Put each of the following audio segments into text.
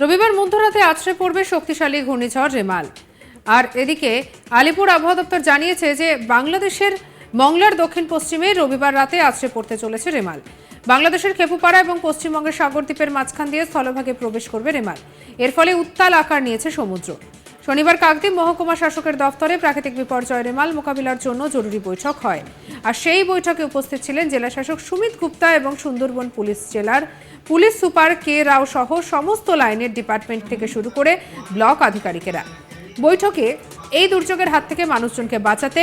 রবিবার মধ্যরাতে আছড়ে পড়বে শক্তিশালী ঘূর্ণিঝড় রেমাল। আর এদিকে আলিপুর আবহাওয়া দপ্তর জানিয়েছে যে বাংলাদেশের মংলার দক্ষিণ পশ্চিমে রবিবার রাতে আছড়ে পড়তে চলেছে রেমাল। বাংলাদেশের খেপুপাড়া এবং পশ্চিমবঙ্গের সাগরদ্বীপের মাঝখান দিয়ে স্থলভাগে প্রবেশ করবে রেমাল। এর ফলে উত্তাল আকার নিয়েছে সমুদ্র। শনিবার কাকদ্বীপ মহকুমা শাসকের দফতরে প্রাকৃতিক বিপর্যয় রেমাল মোকাবিলার জন্য জরুরি বৈঠক হয়। আর সেই বৈঠকে উপস্থিত ছিলেন জেলা শাসক সুমিত গুপ্তা এবং সুন্দরবন পুলিশ জেলার পুলিশ সুপার কে রাও সহ সমস্ত লাইনের ডিপার্টমেন্ট থেকে শুরু করে ব্লক আধিকারিকেরা। বৈঠকে এই দুর্যোগের হাত থেকে মানুষজনকে বাঁচাতে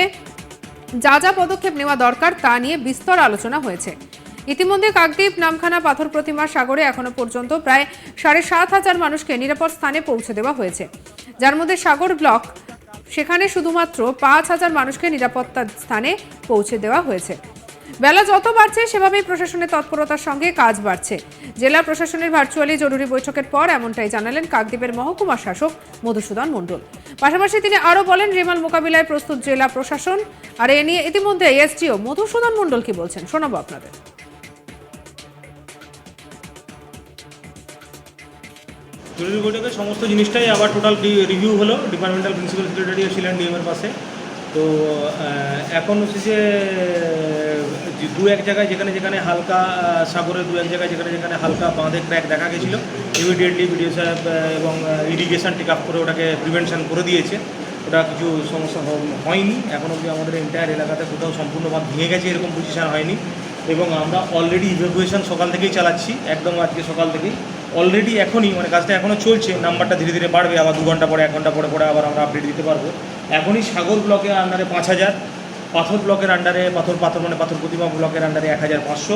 যা যা পদক্ষেপ নেওয়া দরকার তা নিয়ে বিস্তর আলোচনা হয়েছে। ইতিমধ্যে কাকদ্বীপ নামখানা পাথর প্রতিমা সাগরে এখনও পর্যন্ত প্রায় সাড়ে সাত হাজার মানুষকে নিরাপদ স্থানে পৌঁছে দেওয়া হয়েছে। যার মধ্যে সাগর ব্লক, সেখানে শুধুমাত্র পাঁচ হাজার মানুষকে নিরাপত্তা স্থানে পৌঁছে দেওয়া হয়েছে। বেলা যত বাড়ছে, সেভাবেই প্রশাসনের তৎপরতার সঙ্গে কাজ বাড়ছে। জেলা প্রশাসনের ভার্চুয়ালি জরুরি বৈঠকের পর এমনটাই জানালেন কাকদ্বীপের মহকুমা শাসক মধুসূদন মণ্ডল। পাশাপাশি তিনি আরও বলেন, রেমাল মোকাবিলায় প্রস্তুত জেলা প্রশাসন, আর এ নিয়ে ইতিমধ্যে এসডিও মধুসূদন মণ্ডল কি বলছেন। শোনাবো আপনাদের। জরুরি বৈঠকে সমস্ত জিনিসটাই আবার টোটাল রিভিউ হলো ডিপার্টমেন্টাল প্রিন্সিপাল সেক্রেটারিও ছিলেন ডিএমের পাশে। তো এখন হচ্ছে যে দু এক জায়গায় যেখানে যেখানে হালকা সাগরে দু এক জায়গায় যেখানে যেখানে হালকা বাঁধে ক্র্যাক দেখা গেছিল ইমিডিয়েটলি বিডিও সাহেব এবং ইরিগেশন টেক আপ করে ওটাকে প্রিভেনশন করে দিয়েছে। ওটা কিছু সমস্যা হয়নি, এখন অবধি আমাদের এন্টায়ার এলাকাতে কোথাও সম্পূর্ণ বাঁধ ভেঙে গেছে এরকম পজিশন হয়নি। এবং আমরা অলরেডি ইভ্যাকুয়েশন সকাল থেকেই চালাচ্ছি, একদম আজকে সকাল থেকেই। অলরেডি এখনই মানে কাজটা এখনও চলছে, নাম্বারটা ধীরে ধীরে বাড়বে, আবার দু ঘণ্টা পরে, এক ঘণ্টা পরে পরে আবার আমরা আপডেট দিতে পারব। এখনই সাগর ব্লকের আন্ডারে পাঁচ হাজার, পাথর ব্লকের আন্ডারে পাথর পাথর মানে পাথর প্রতিমা ব্লকের আন্ডারে এক হাজার পাঁচশো।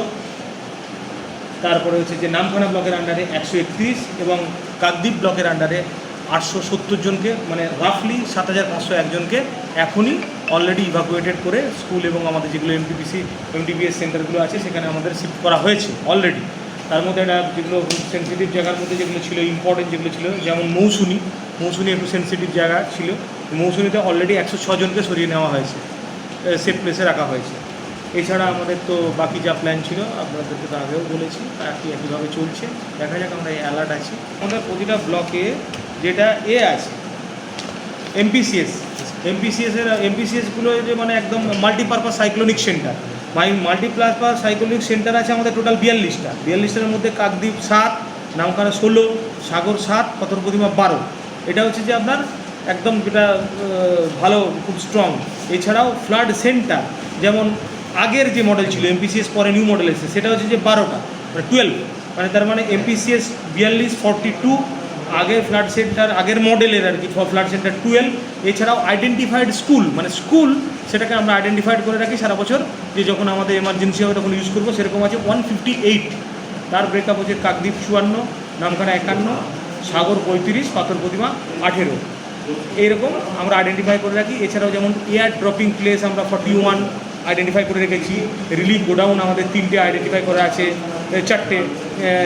তারপরে হচ্ছে যে নামখানা ব্লকের আন্ডারে একশো একত্রিশ এবং কাকদ্বীপ ব্লকের আন্ডারে আটশো সত্তর জনকে মানে রাফলি সাত হাজার পাঁচশো একজনকে এখনই অলরেডি ইভাকুয়েটেড করে স্কুল এবং আমাদের যেগুলো এমপিপিসি এমডিবিএস সেন্টারগুলো আছে, সেখানে আমাদের শিফট করা হয়েছে অলরেডি তার মধ্যে একটা যেগুলো সেন্সিটিভ জায়গার মধ্যে যেগুলো ছিল ইম্পর্টেন্ট যেগুলো ছিল, যেমন মৌসুনি। মৌসুনি একটু সেন্সিটিভ জায়গা ছিল। মৌসুনিতে অলরেডি একশো ছজনকে সরিয়ে নেওয়া হয়েছে। সেফ প্লেসে রাখা হয়েছে। এছাড়া আমাদের তো বাকি যা প্ল্যান ছিল, আপনাদেরকে তো আগেও বলেছি একই একইভাবে চলছে। দেখা যাক আমরা অ্যালার্ট আছি। আমাদের প্রতিটা ব্লকে যেটা এ আছে এমপিসিএস এমপিসিএস এর এমপিসিএসগুলো যে মানে একদম multipurpose cyclonic centre my multipurpose cyclonic centre আছে আমাদের টোটাল বিয়াল্লিশটা। বিয়াল্লিশটার মধ্যে কাকদ্বীপ সাত নামখানা ষোলো, সাগর সাত পাথর প্রতিমা বারো। এটা হচ্ছে যে আপনার একদম যেটা ভালো, খুব স্ট্রং এছাড়াও ফ্লাড সেন্টার যেমন আগের যে মডেল ছিল এমপিসিএস পরে নিউ মডেল এসেছে, সেটা হচ্ছে যে বারোটা মানে টুয়েলভ মানে তার মানে এমপিসিএস বিয়াল্লিশ ফর্টি টু আগের ফ্লাড সেন্টার আগের মডেলের আর কি ফ্লাড সেন্টার টুয়েলভ এছাড়াও আইডেন্টিফাইড স্কুল মানে স্কুল সেটাকে আমরা আইডেন্টিফাইড করে রাখি সারা বছর যে যখন আমাদের এমার্জেন্সি হবে তখন ইউজ করব। সেরকম আছে ওয়ান ফিফটি এইট তার ব্রেকআপ হচ্ছে কাকদ্বীপ চুয়ান্ন, নামখানা একান্ন, সাগর পঁয়ত্রিশ, পাথর প্রতিমা আঠেরো। এইরকম আমরা আইডেন্টিফাই করে রাখি। এছাড়াও যেমন এয়ার ড্রপিং প্লেস আমরা ফর্টি ওয়ান আইডেন্টিফাই করে রেখেছি। রিলিফ গোডাউন আমাদের তিনটে আইডেন্টিফাই করা আছে চারটে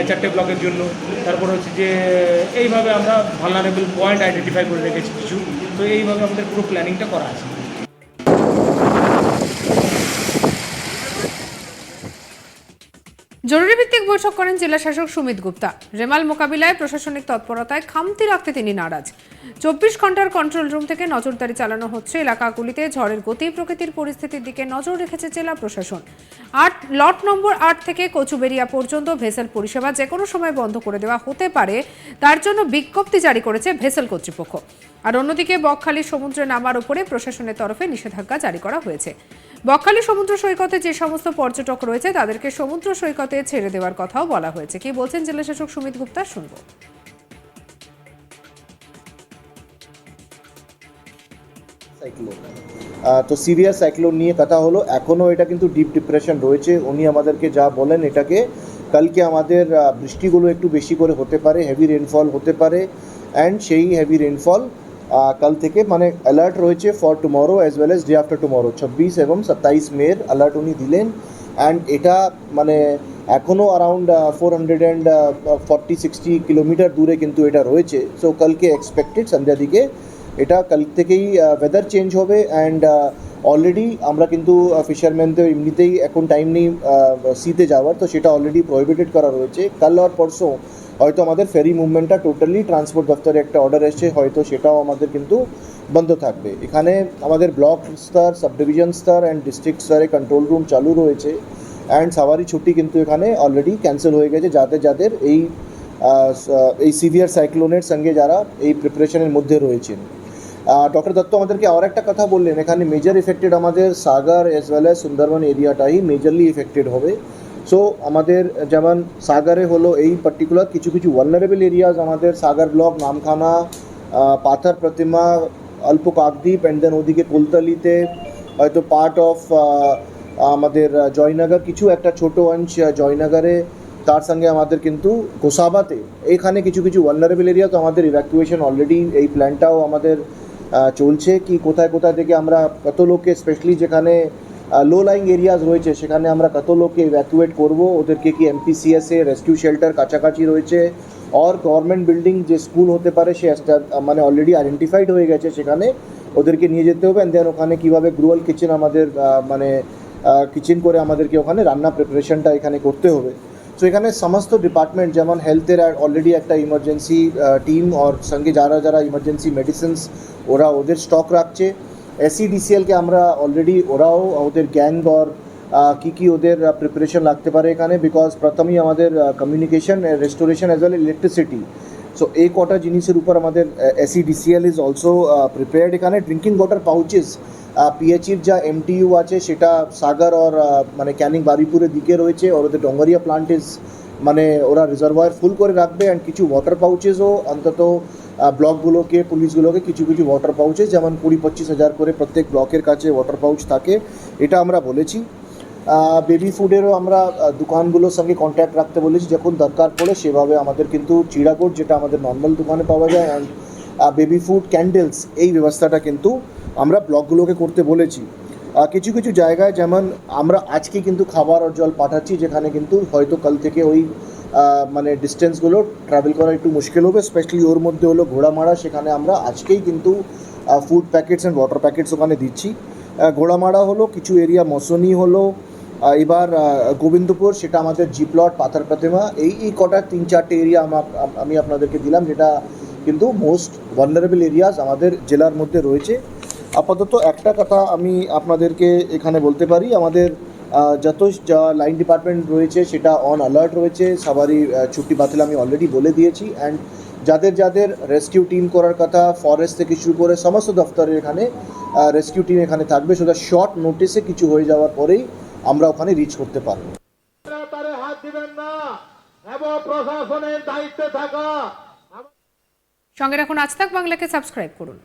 চারটে ব্লকের জন্য। তারপর হচ্ছে যে, এইভাবে আমরা ভালনারেবল পয়েন্ট আইডেন্টিফাই করে রেখেছি কিছু। তো এইভাবে আমাদের পুরো প্ল্যানিংটা করা আছে। জরুরি ভিত্তিক বৈঠক করেন জেলা শাসক সুমিত গুপ্তা। রেমাল মোকাবিলায় প্রশাসনিক তৎপরতায় খামতি রাখতে তিনি নারাজ। চব্বিশ ঘণ্টার কন্ট্রোল রুম থেকে নজরদারি চালানো হচ্ছে এলাকাগুলিতে ঝড়ের গতি, প্রকৃতির পরিস্থিতির দিকে নজর রেখেছে জেলা প্রশাসন। আট, লট নম্বর আট থেকে কচুবেরিয়া পর্যন্ত ভেসেল পরিষেবা যে কোনো সময় বন্ধ করে দেওয়া হতে পারে, তার জন্য বিজ্ঞপ্তি জারি করেছে ভেসেল কর্তৃপক্ষ। আর অন্যদিকে বকখালি সমুদ্রে নামার উপরে প্রশাসনের তরফে নিষেধাজ্ঞা জারি করা হয়েছে। বকখালি সমুদ্র সৈকতে যে সমস্ত পর্যটক রয়েছে, তাদেরকে সমুদ্র সৈকতে ছেড়ে দেওয়ার কথাও বলা হয়েছে। কি বলছেন জেলা শাসক সুমিত গুপ্তা, শুনব। তো সিরিয়াস সাইক্লোন নিয়ে কথা হলো। এখনও এটা কিন্তু ডিপ ডিপ্রেশন রয়েছে। উনি আমাদেরকে যা বলেন এটাকে কালকে আমাদের বৃষ্টিগুলো একটু বেশি করে হতে পারে হেভি রেনফল হতে পারে অ্যান্ড সেই হেভি রেনফল কাল থেকে মানে অ্যালার্ট রয়েছে for tomorrow as well as day after tomorrow ছাব্বিশ এবং সাতাইশ মের অ্যালার্ট উনি দিলেন। অ্যান্ড এটা মানে এখনও around four hundred and forty sixty kilometre দূরে কিন্তু এটা রয়েছে। সো কালকে এক্সপেক্টেড সন্ধ্যা দিকে। এটা কাল থেকেই ওয়েদার চেঞ্জ হবে অ্যান্ড অলরেডি আমরা কিন্তু ফিশারম্যানদের এমনিতেই এখন টাইম নেই সিতে যাওয়ার, তো সেটা অলরেডি প্রহিবিটেড করা রয়েছে। কাল আর পরশু হয়তো আমাদের ফেরি মুভমেন্টটা টোটালি ট্রান্সপোর্ট দপ্তরে একটা অর্ডার এসছে, হয়তো সেটাও আমাদের কিন্তু বন্ধ থাকবে। এখানে আমাদের ব্লক স্তর সাব ডিভিশন স্তর অ্যান্ড ডিস্ট্রিক্ট স্তরে কন্ট্রোল রুম চালু রয়েছে। অ্যান্ড সাওয়ারি ছুটি কিন্তু এখানে অলরেডি ক্যান্সেল হয়ে গেছে। যাদের যাদের এই এই সিভিয়ার সাইক্লোনের সঙ্গে যারা এই প্রিপারেশনের মধ্যে রয়েছেন। ডক্টর দত্ত আমাদেরকে আর একটা কথা বললেন। এখানে মেজর এফেক্টেড আমাদের Sagar as well as Sundarban এরিয়াটাই majorly affected হবে। সো আমাদের যেমন সাগরে হলো এই পার্টিকুলার কিছু কিছু ভালনারেবল এরিয়াজ আমাদের সাগর ব্লক নামখানা পাথর প্রতিমা অল্প কাকদ্বীপ অ্যান্ড দেন ওদিকে কুলতলিতে হয়তো পার্ট অফ আমাদের জয়নগর কিছু একটা ছোট আহ, জয়নগরে তার সঙ্গে আমাদের কিন্তু গোসাবাতে এখানে কিছু কিছু ভালনারেবল এরিয়া তো আমাদের ইভ্যাকুয়েশন অলরেডি এই প্ল্যানটাও আমাদের চলছে কি, কোথায় কোথায় থেকে আমরা কত লোককে স্পেশালি যেখানে লো লাইং এরিয়াজ রয়েছে, সেখানে আমরা কত লোককে ইভ্যাকুয়েট করব? ওদেরকে কি এমপিসিএসে রেস্কিউ শেল্টার কাছাকাছি রয়েছে? অর গভর্নমেন্ট বিল্ডিং যে স্কুল হতে পারে, সে মানে অলরেডি আইডেন্টিফাইড হয়ে গেছে সেখানে, ওদেরকে নিয়ে যেতে হবে। অ্যান্ড দেন ওখানে কীভাবে গ্রুয়াল কিচেন আমাদের মানে কিচেন করে আমাদেরকে ওখানে রান্না প্রিপারেশনটা এখানে করতে হবে। সো এখানে সমস্ত ডিপার্টমেন্ট যেমন হেলথের অলরেডি একটা ইমার্জেন্সি টিম ওর সঙ্গে যারা যারা ইমার্জেন্সি মেডিসিনস ওরা ওদের স্টক রাখছে। এসিডিসিএলকে আমরা অলরেডি ওরাও ওদের গ্যাং আর কী কি কি ওদের প্রিপারেশন লাগতে পারে এখানে বিকজ প্রথমেই আমাদের communication restoration as well electricity so এই কটা জিনিসের উপর আমাদের এসিডিসিএল ইজ অলসো প্রিপেয়ার্ড এখানে ড্রিঙ্কিং ওয়াটার পাউচেস পিএইচির যা এমটিইউ আছে সেটা সাগর আহ, মানে ক্যানিং বারিপুরের দিকে রয়েছে আর ওদের ডঙ্গরিয়া প্লান্ট ইজ মানে ওরা রিজার্ভয়ার ফুল করে রাখবে অ্যান্ড কিছু ওয়াটার পাউচেসও অন্তত ব্লকগুলোকে পুলিশগুলোকে কিছু কিছু ওয়াটার পাউচেস যেমন কুড়ি পঁচিশ হাজার করে প্রত্যেক ব্লকের কাছে ওয়াটার পাউচ থাকে। এটা আমরা বলেছি। বেবি ফুডেরও আমরা দোকানগুলোর সঙ্গে কন্ট্যাক্ট রাখতে বলেছি। যখন দরকার পড়ে সেভাবে আমাদের কিন্তু চিড়াগোট যেটা আমাদের নর্মাল দোকানে পাওয়া যায় অ্যান্ড বেবি ফুড ক্যান্ডেলস এই ব্যবস্থাটা কিন্তু আমরা ব্লকগুলোকে করতে বলেছি। কিছু কিছু জায়গায় যেমন আমরা আজকে কিন্তু খাবার আর জল পাঠাচ্ছি, যেখানে কিন্তু হয়তো কাল থেকে ওই মানে ডিস্টেন্সগুলো ট্রাভেল করা একটু মুশকিল হবে স্পেশালি ওর মধ্যে হলো ঘোড়ামারা, সেখানে আমরা আজকেই কিন্তু food packets and water packets ওখানে দিচ্ছি। ঘোড়ামারা হলো, কিছু এরিয়া মসনি হলো এবার গোবিন্দপুর, সেটা আমাদের জি প্লট পাথার প্রতিমা, এই এই কটা তিন চারটে এরিয়া আমি আপনাদেরকে দিলাম, যেটা কিন্তু মোস্ট ভালনারেবল এরিয়াস আমাদের জেলার মধ্যে রয়েছে। আপাতত একটা কথা আমি আপনাদেরকে এখানে বলতে পারি, আমাদের যত যা লাইন ডিপার্টমেন্ট রয়েছে, সেটা অন অ্যালার্ট রয়েছে, সবারই ছুটি বাতিল আমি অলরেডি বলে দিয়েছি অ্যান্ড যাদের যাদের রেস্কিউ টিম করার কথা ফরেস্ট থেকে শুরু করে সমস্ত দফতরের এখানে রেস্কিউ টিম এখানে থাকবে সেটা শর্ট নোটিসে কিছু হয়ে যাওয়ার পরেই আমরা ওখানে রিচ করতে পারব। তারে হাত দিবেন না এবং প্রশাসনের দায়িত্বে থাকা। সঙ্গে রাখুন আজ তাক বাংলাকে সাবস্ক্রাইব করুন।